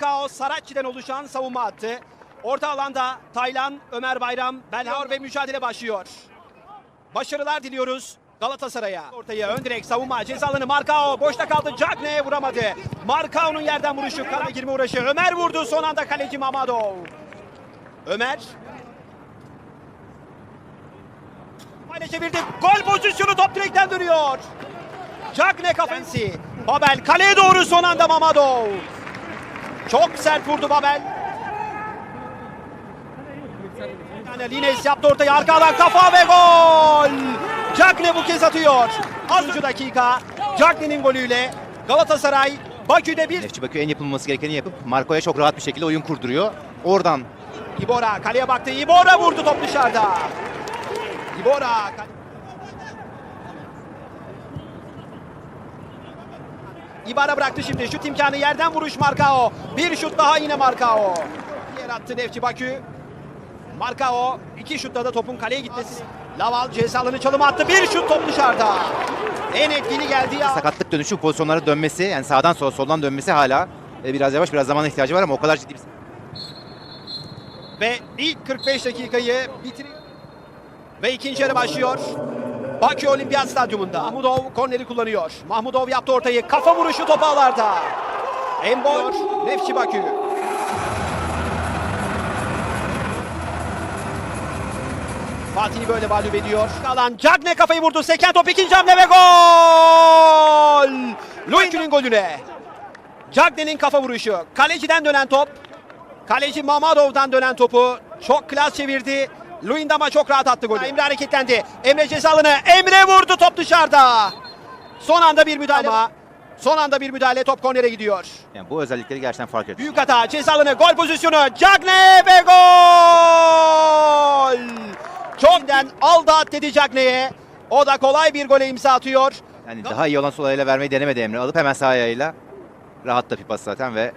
Kaos Saratçı'dan oluşan savunma hattı. Orta alanda Taylan, Ömer Bayram, Belhor ve mücadele başlıyor. Başarılar diliyoruz Galatasaray'a. Ortaya ön direk savunma ceza alanı Markao boşta kaldı. Cagney'e vuramadı. Markao'nun yerden vuruşu kara girme uğraşı. Ömer vurdu son anda kaleci Mamadov. Ömer Payla çevirdi. Gol pozisyonu top direkten dönüyor. Cagne kafensi. Babel kaleye doğru son anda Mamadov. Çok sert vurdu Babel. Yani Lines yaptı ortaya arka alan kafa ve gol. Cagne bu kez atıyor. 6. dakika. Cagne'nin golüyle Galatasaray Bakü'de bir Nefçi Bakü en yapılması gerekeni yapıp Marco'ya çok rahat bir şekilde oyun kurduruyor. Oradan İbora kaleye baktı. İbora vurdu top dışarıda. İbora. İbara bıraktı şimdi. Şut imkanı yerden vuruş Markao. Bir şut daha yine Markao. Yer attı Nefçi Bakü. Markao iki şutta da topun kaleye gitmesi. Laval cezalarını çalım attı. Bir şut top dışarıda. En etkili geldiği an. sakatlık dönüşü pozisyonlara dönmesi yani sağdan sola soldan dönmesi hala e, biraz yavaş biraz zamana ihtiyacı var ama o kadar ciddi bir Ve ilk 45 dakikayı bitirip ve ikinci yarı başlıyor. Bakü Olimpiyat Stadyumunda. Mahmudov korneri kullanıyor. Mahmudov yaptı ortayı. Kafa vuruşu topu ağlarda. Embol, Nefçi Bakü. Fatih'i böyle mağlup ediyor. Kalan Cagne kafayı vurdu. Seken top ikinci hamle ve gol! Bakü'nün golüne. Cagne'nin kafa vuruşu. Kaleciden dönen top. Kaleci Mamadov'dan dönen topu çok klas çevirdi. Luyendama çok rahat attı golü. Emre hareketlendi. Emre cezalarını Emre vurdu top dışarıda. Son anda bir müdahale ama son anda bir müdahale top kornere gidiyor. yani bu özellikleri gerçekten fark ediyor. Büyük hata cezalarını gol pozisyonu Cagne ve gol. Çokten aldı at dedi Cagne'ye. O da kolay bir gole imza atıyor. Yani daha iyi olan sol ayağıyla vermeyi denemedi Emre. Alıp hemen sağ ayağıyla rahat da bir pas zaten ve